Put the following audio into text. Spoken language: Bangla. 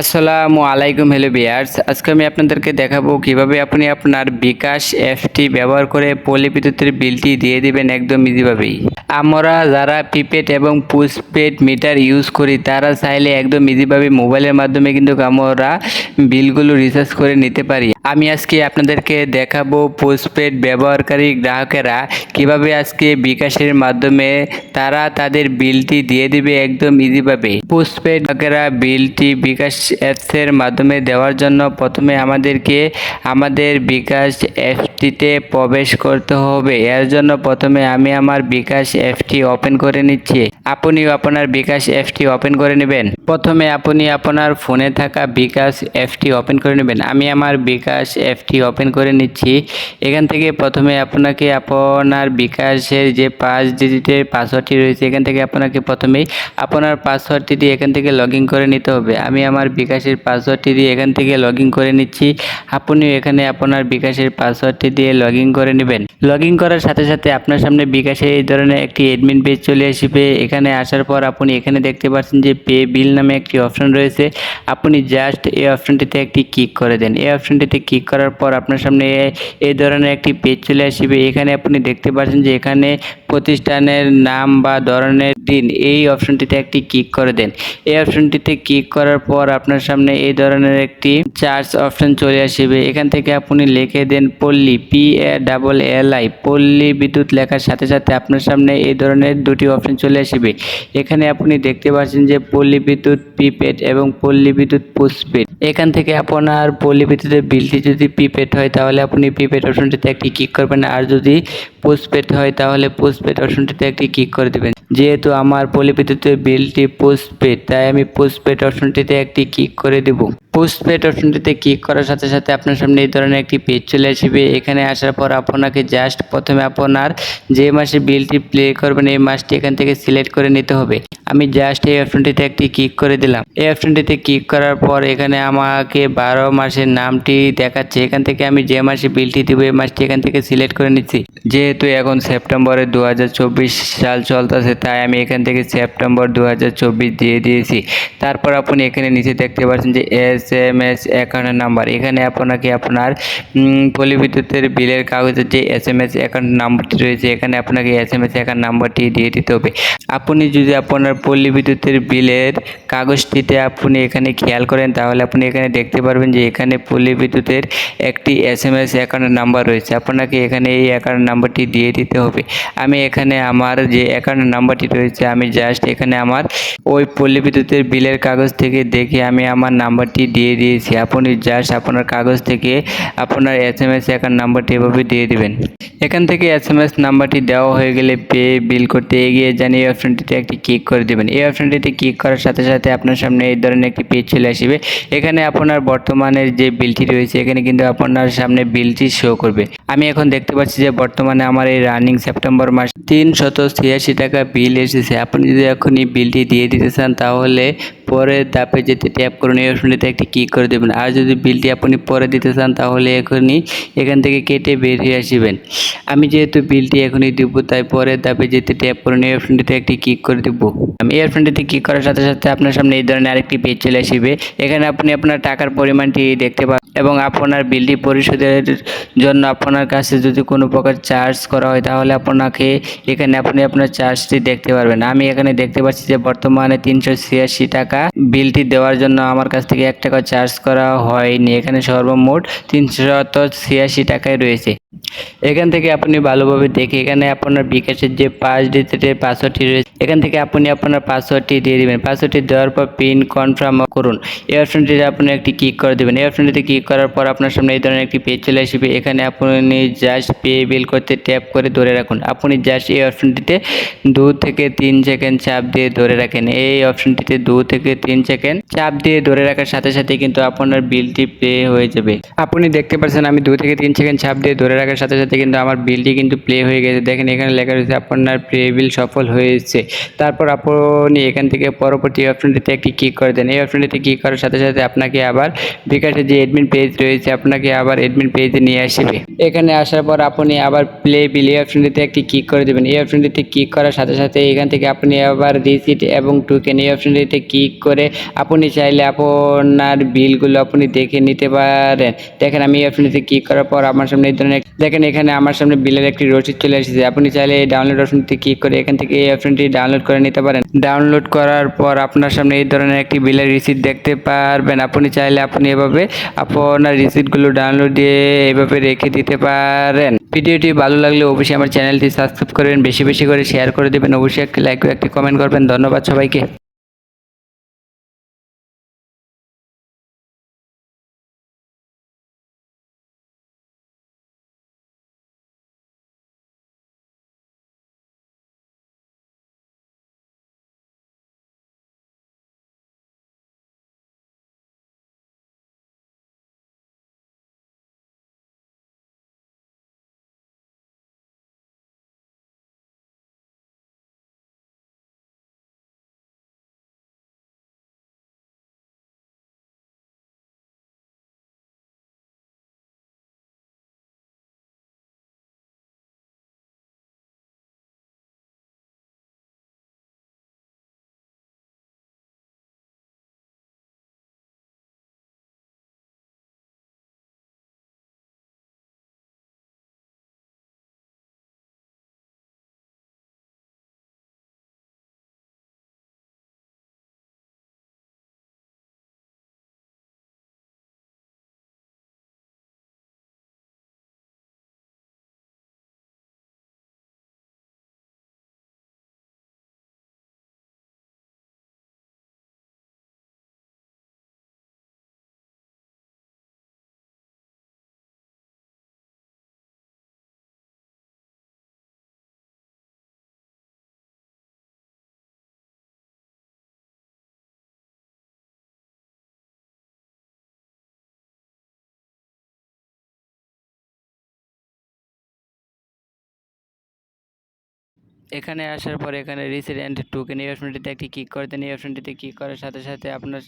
আসসালামু আলাইকুম হ্যালো বিয়ার্স আজকে আমি আপনাদেরকে দেখাবো কীভাবে আপনি আপনার বিকাশ অ্যাপটি ব্যবহার করে পল্লী বিদ্যুতের বিলটি দিয়ে দিবেন একদম ইজিভাবেই আমরা যারা প্রিপেড এবং পোস্টপেড মিটার ইউজ করি, তারা চাইলে একদম ইজিভাবে মোবাইলের মাধ্যমে কিন্তু আমরা বিলগুলো রিচার্জ করে নিতে পারি। আমি আজকে আপনাদেরকে দেখাবো পোস্টপেড ব্যবহারকারী গ্রাহকেরা কীভাবে আজকে বিকাশের মাধ্যমে তারা তাদের বিলটি দিয়ে দিবে একদম ইজিভাবে পোস্টপেড গ্রাহকেরা বিলটি বিকাশ অ্যাপসের মাধ্যমে দেওয়ার জন্য প্রথমে আমাদেরকে আমাদের বিকাশ অ্যাপটিতে প্রবেশ করতে হবে। এর জন্য প্রথমে আমি আমার বিকাশ অ্যাপটি ওপেন করে নিচ্ছি। আপনিও আপনার বিকাশ অ্যাপটি ওপেন করে নেবেন। প্রথমে আপনি আপনার ফোনে থাকা বিকাশ অ্যাপটি ওপেন করে নেবেন। আমি আমার বিকাশ অ্যাপটি ওপেন করে নিচ্ছি। এখান থেকে প্রথমে আপনাকে আপনার বিকাশের যে পাঁচ ডিজিটের পাসওয়ার্ডটি রয়েছে, এখান থেকে আপনাকে প্রথমেই আপনার পাসওয়ার্ডটি এখান থেকে লগ করে নিতে হবে। আমি আমার বিকাশের পাসওয়ার্ডটি দিয়ে এখান থেকে লগ করে নিচ্ছি। আপনিও এখানে আপনার বিকাশের পাসওয়ার্ডটি দিয়ে লগ করে নেবেন। লগ করার সাথে সাথে আপনার সামনে বিকাশে এই ধরনের একটি এডমিন পেজ চলে আসবে। এখানে আসার পর আপনি এখানে দেখতে পাচ্ছেন যে পে বিল নামে একটি অপশন রয়েছে। আপনি জাস্ট এই অপশনটিতে একটি ক্লিক করে দেন। এই অপশনটিতে ক্লিক করার পর আপনার সামনে এই ধরনের একটি পেজ চলে আসবে। এখানে আপনি দেখতে পাচ্ছেন যে এখানে প্রতিষ্ঠানের নাম বা ধরনের দিন এই অপশনটিতে একটি ক্লিক করে দেন। এই অপশনটিতে ক্লিক করার পর আপনার সামনে এই ধরনের একটি চার্জ অপশন চলে আসবে। এখান থেকে আপনি লিখে দেন Palli P A double L I Palli বিদ্যুৎ লেখার সাথে সাথে আপনার সামনে এই ধরনের দুটি অপশন চলে আসবে। এখানে আপনি দেখতে পাচ্ছেন যে পল্লী বিদ্যুৎ প্রিপেড এবং পল্লী বিদ্যুৎ পোস্টপেড এখান থেকে আপনার পল্লী বিদ্যুতের বিলটি যদি প্রিপেড হয়, তাহলে আপনি প্রিপেড অপশনটিতে একটি ক্লিক করবেন। আর যদি পোস্টপেড হয়, তাহলে পোস্টপেড অপশনটিতে একটি ক্লিক করে দেবেন। যেহেতু আমার বিদ্যুতের বিলটি পোস্টপেড তাই আমি পোস্টপেড অপশনটিতে একটি ক্লিক করে দেব। পোস্টপেড অপশনটিতে ক্লিক করার সাথে সাথে আপনার সামনে এই ধরনের একটি পেজ চলে আসবে। এখানে আসার পর আপনাকে জাস্ট প্রথমে আপনার যে মাসে বিলটি প্লে করবেন, এই মাসটি এখান থেকে সিলেক্ট করে নিতে হবে। আমি জাস্ট এই অপশনটিতে একটি ক্লিক করে দিলাম। এই অপশনটিতে ক্লিক করার পর এখানে আমাকে বারো মাসের নামটি দেখাচ্ছে। এখান থেকে আমি যে মাসে বিলটি দেবো, এই মাসটি এখান থেকে সিলেক্ট করে নিচ্ছি। যেহেতু এখন সেপ্টেম্বরে দু হাজার চব্বিশ সাল চলতেছে, তাই আমি এখান থেকে সেপ্টেম্বর দু হাজার চব্বিশ দিয়ে দিয়েছি। তারপর আপনি এখানে নিচে দেখতে পাচ্ছেন যে S M S account number এখানে আপনাকে আপনার উম, পল্লী বিদ্যুতের বিলের কাগজের যে এস এম এস অ্যাকাউন্ট নাম্বারটি রয়েছে এখানে আপনাকে এস এম এস অ্যাকাউন্ট নাম্বারটি দিয়ে দিতে হবে। আপনি যদি আপনার পল্লী বিদ্যুতের বিলের কাগজটিতে আপনি এখানে খেয়াল করেন তাহলে আপনি এখানে দেখতে পারবেন যে এখানে পল্লী বিদ্যুতের একটি S M S account number রয়েছে। আপনাকে এখানে এই অ্যাকাউন্ট নাম্বারটি দিয়ে দিতে হবে। আমি এখানে আমার যে অ্যাকাউন্ট নাম্বারটি রয়েছে আমি জাস্ট এখানে আমার ওই পল্লী বিদ্যুতের বিলের কাগজ থেকে দেখে আমি আমার নাম্বারটি দিয়ে দিয়েছি। আপনি জাস্ট আপনার কাগজ থেকে আপনার এস এম এস অ্যাকাউন্ট নাম্বারটি এভাবে দিয়ে দিবেন। এখান থেকে এস এম এস নাম্বারটি দেওয়া হয়ে গেলে পে বিল করতে এগিয়ে যান। এই অপশনটিতে একটি ক্লিক করে দেবেন। এই অপশনটিতে ক্লিক করার সাথে সাথে আপনার সামনে এই ধরনের একটি পেজ চলে আসবে। এখানে আপনার বর্তমানের যে বিলটি রয়েছে, এখানে কিন্তু আপনার সামনে বিলটি শো করবে। আমি এখন দেখতে পাচ্ছি যে বর্তমানে আমার এই রানিং সেপ্টেম্বর মাস তিনশত ছিয়াশি টাকা বিল এসেছে। আপনি যদি এখন এই বিলটি দিয়ে দিতে চান, তাহলে পরে ধাপে যেতে ট্যাপ করুন এই অপশনটিতে একটি ক্লিক করে দেবেন। আর যদি বিলটি আপনি পরে দিতে চান, তাহলে এখনই এখান থেকে কেটে বেরিয়ে আসবেন। আমি যেহেতু বিলটি এখনই দিব, তাই পরে ধাপে যেতে ট্যাপ করুন এই অপশনটিতে একটি ক্লিক করে দেব। আমি এই অপশনটিতে ক্লিক করার সাথে সাথে আপনার সামনে এই ধরনের আরেকটি পেজ চলে আসবে। এখানে আপনি আপনার টাকার পরিমাণটি দেখতে পাবেন এবং আপনার বিলটি পরিশোধের জন্য আপনার কাছে যদি কোনো প্রকার চার্জ করা হয়, তাহলে আপনাকে এখানে আপনি আপনার চার্জটি দেখতে পারবেন। আমি এখানে দেখতে পাচ্ছি যে বর্তমানে তিনশো ছিয়াশি টাকা বিলটি দেওয়ার জন্য আমার কাছ থেকে এক টাকা চার্জ করা হয়নি। এখানে সর্বমোট তিনশত ছিয়াশি টাকায় রয়েছে। এখান থেকে আপনি ভালোভাবে দেখে এখানে আপনার বিকাশের যে পাঁচ ডিজিটের পাসওয়ার্ডটি রয়েছে, এখান থেকে আপনি আপনার পাসওয়ার্ডটি দিয়ে দিবেন। পাসওয়ার্ডটি দেওয়ার পর পিন কনফার্ম করুন। এই অপশনটিতে আপনি একটি ক্লিক করে দেবেন। এই অপশনটিতে ক্লিক করার পর আপনার সামনে এই ধরনের একটি পেজ চলে আসবে। এখানে আপনি জাস্ট পে বিল করতে ট্যাপ করে ধরে রাখুন। আপনি জাস্ট এই অপশনটিতে দু থেকে তিন সেকেন্ড চাপ দিয়ে ধরে রাখেন। এই অপশনটিতে দু থেকে তিন সেকেন্ড চাপ দিয়ে ধরে রাখার সাথে সাথে কিন্তু আপনার বিলটি পে হয়ে যাবে। আপনি দেখতে পাচ্ছেন আমি দু থেকে তিন সেকেন্ড চাপ দিয়ে ধরে রাখার সাথে সাথে কিন্তু আমার বিলটি কিন্তু প্লে হয়ে গেছে। দেখেন এখানে লেখা রয়েছে আপনার প্লে বিল সফল হয়েছে। তারপর আপনি এখান থেকে পরবর্তী অপশনটিতে একটি ক্লিক করে দেন। এই অপশনটিতে ক্লিক করার সাথে সাথে আপনাকে আবার বিকাশের যে অ্যাডমিন পেজ রয়েছে, আপনাকে আবার অ্যাডমিন পেজে নিয়ে আসবে। এখানে আসার পর আপনি আবার প্লে বিল এই অপশনটিতে একটি ক্লিক করে দেবেন। এই অপশনটিতে ক্লিক করার সাথে সাথে এখান থেকে আপনি আবার রিসিট এবং টোকেন এই অপশনটিতে ক্লিক করে আপনি চাইলে আপনার বিলগুলো আপনি দেখে নিতে পারেন। দেখেন আমি অপশনটিতে ক্লিক করার পর আমার সামনে এই ধরনের দেখেন এখানে আমার সামনে বিলের একটি রসিদ চলে এসেছে। আপনি চাইলে এই ডাউনলোড অপশনটিতে ক্লিক করে এখান থেকে এই অপশনটি ডাউনলোড করে নিতে পারেন। ডাউনলোড করার পর আপনার সামনে এই ধরনের একটি বিলের রিসিট দেখতে পারবেন। আপনি চাইলে আপনি এভাবে আপনার রিসিটগুলো ডাউনলোড দিয়ে এভাবে রেখে দিতে পারেন। ভিডিওটি ভালো লাগলে অবশ্যই আমার চ্যানেলটি সাবস্ক্রাইব করবেন, বেশি বেশি করে শেয়ার করে দেবেন। অবশ্যই একটি লাইক একটি কমেন্ট করবেন। ধন্যবাদ সবাইকে। এখানে আসার পর এখানে রিসিডেন্ট টোকেন এই অপশনটিতে একটি ক্লিক করে দেন এই অপশনটিতে ক্লিক করার সাথে সাথে আপনার